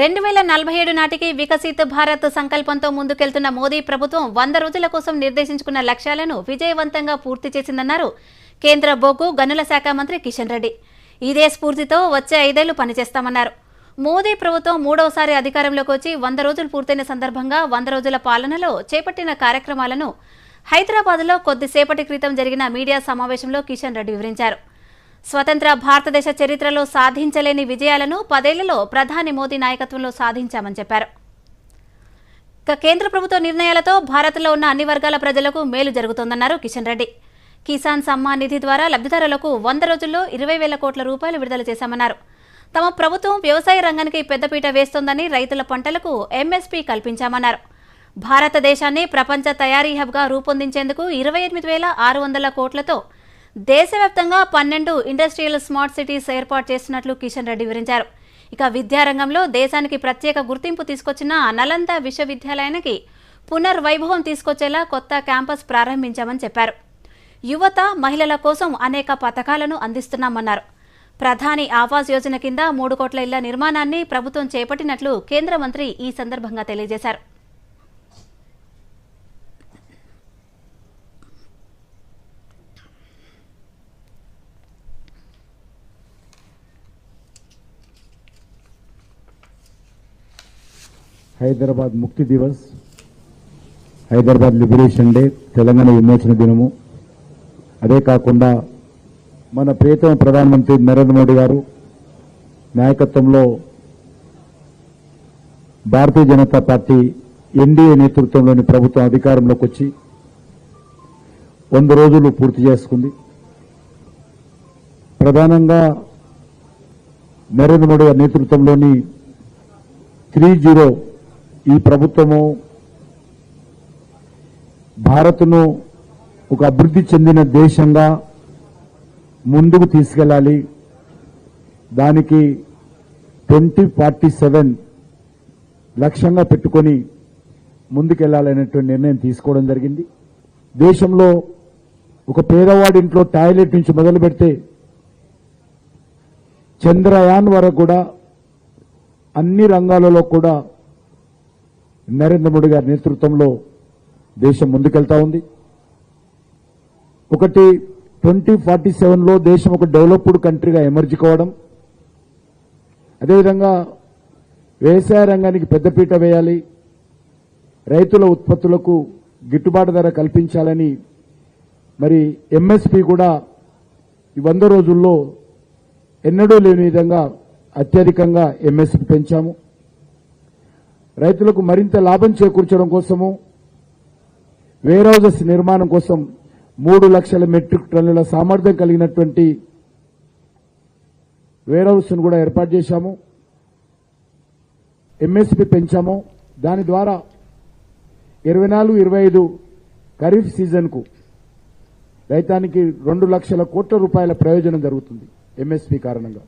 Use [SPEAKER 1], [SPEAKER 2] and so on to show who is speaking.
[SPEAKER 1] రెండు వేల నలభై ఏడు నాటికి వికసిత్ భారత్ సంకల్పంతో ముందుకెళ్తున్న మోదీ ప్రభుత్వం వంద రోజుల కోసం నిర్దేశించుకున్న లక్ష్యాలను విజయవంతంగా పూర్తి చేసిందన్నారు కేంద్ర బొగ్గు గనుల శాఖ మంత్రి కిషన్ రెడ్డి. ఇదే స్ఫూర్తితో వచ్చే ఐదేళ్ళు పనిచేస్తామన్నారు. మోదీ ప్రభుత్వం మూడవసారి అధికారంలోకి వచ్చి వంద రోజులు పూర్తయిన సందర్భంగా వంద రోజుల పాలనలో చేపట్టిన కార్యక్రమాలను హైదరాబాద్లో కొద్దిసేపటి క్రితం జరిగిన మీడియా సమావేశంలో కిషన్ రెడ్డి వివరించారు. స్వతంత్ర భారతదేశ చరిత్రలో సాధించలేని విజయాలను పదేళ్ళలో ప్రధాని మోదీ నాయకత్వంలో సాధించామని చెప్పారు. కేంద్ర ప్రభుత్వ నిర్ణయాలతో భారత్లో ఉన్న అన్ని వర్గాల ప్రజలకు మేలు జరుగుతోందన్నారు కిషన్ రెడ్డి. కిసాన్ సమ్మాన్ నిధి ద్వారా లబ్ధిదారులకు వంద రోజుల్లో ఇరవై వేల కోట్ల రూపాయలు విడుదల చేశామన్నారు. తమ ప్రభుత్వం వ్యవసాయ రంగానికి పెద్దపీట వేస్తోందని రైతుల పంటలకు ఎంఎస్పీ కల్పించామన్నారు. భారతదేశాన్ని ప్రపంచ తయారీ హబ్గా రూపొందించేందుకు ఇరవై ఎనిమిది వేల ఆరు వందల కోట్లతో దేశవ్యాప్తంగా పన్నెండు ఇండస్ట్రియల్ స్మార్ట్ సిటీస్ ఏర్పాటు చేస్తున్నట్లు కిషన్ రెడ్డి వివరించారు. ఇక విద్యారంగంలో దేశానికి ప్రత్యేక గుర్తింపు తీసుకొచ్చిన నలంద విశ్వవిద్యాలయానికి పునర్వైభవం తీసుకొచ్చేలా కొత్త క్యాంపస్ ప్రారంభించామని చెప్పారు. యువత మహిళల కోసం అనేక పథకాలను అందిస్తున్నామన్నారు. ప్రధాని ఆవాస్ యోజన కింద మూడు కోట్ల ఇళ్ళ నిర్మాణాన్ని ప్రభుత్వం చేపట్టినట్లు కేంద్ర మంత్రి ఈ సందర్భంగా తెలియజేశారు.
[SPEAKER 2] హైదరాబాద్ ముక్తి దివస్ హైదరాబాద్ లిబరేషన్ డే తెలంగాణ విమోచన దినము. అదే కాకుండా మన ప్రియతమ ప్రధానమంత్రి నరేంద్ర మోడీ గారు నాయకత్వంలో భారతీయ జనతా పార్టీ ఎన్డీఏ నేతృత్వంలోని ప్రభుత్వం అధికారంలోకి వచ్చి వంద రోజులు పూర్తి చేసుకుంది. ప్రధానంగా నరేంద్ర మోడీ గారి నేతృత్వంలోని త్రీ జీరో ఈ ప్రభుత్వము భారత్ను ఒక అభివృద్ధి చెందిన దేశంగా ముందుకు తీసుకెళ్ళాలి. దానికి ట్వంటీ ఫార్టీ సెవెన్ లక్ష్యంగా పెట్టుకొని ముందుకెళ్ళాలనేటువంటి నిర్ణయం తీసుకోవడం జరిగింది. దేశంలో ఒక పేదవాడి ఇంట్లో టాయిలెట్ నుంచి మొదలు పెడితే చంద్రయాన్ వరకు కూడా అన్ని రంగాలలో కూడా నరేంద్ర మోడీ గారి నేతృత్వంలో దేశం ముందుకెళ్తా ఉంది. ఒకటి ట్వంటీ ఫార్టీ సెవెన్లో దేశం ఒక డెవలప్డ్ కంట్రీగా ఎమర్జ్ కావడం. అదేవిధంగా వ్యవసాయ రంగానికి పెద్దపీట వేయాలి. రైతుల ఉత్పత్తులకు గిట్టుబాటు ధర కల్పించాలని మరి ఎంఎస్పి కూడా ఈ వంద రోజుల్లో ఎన్నడూ లేని విధంగా అత్యధికంగా ఎంఎస్పి పెంచాము. రైతులకు మరింత లాభం చేకూర్చడం కోసము వేర్ నిర్మాణం కోసం మూడు లక్షల మెట్రిక్ టన్నుల సామర్థ్యం కలిగినటువంటి వేర్ కూడా ఏర్పాటు చేశాము. ఎంఎస్పి పెంచాము. దాని ద్వారా ఇరవై నాలుగు ఇరవై ఐదు ఖరీఫ్ సీజన్కు రైతానికి రెండు లక్షల కోట్ల రూపాయల ప్రయోజనం జరుగుతుంది ఎంఎస్పి కారణంగా.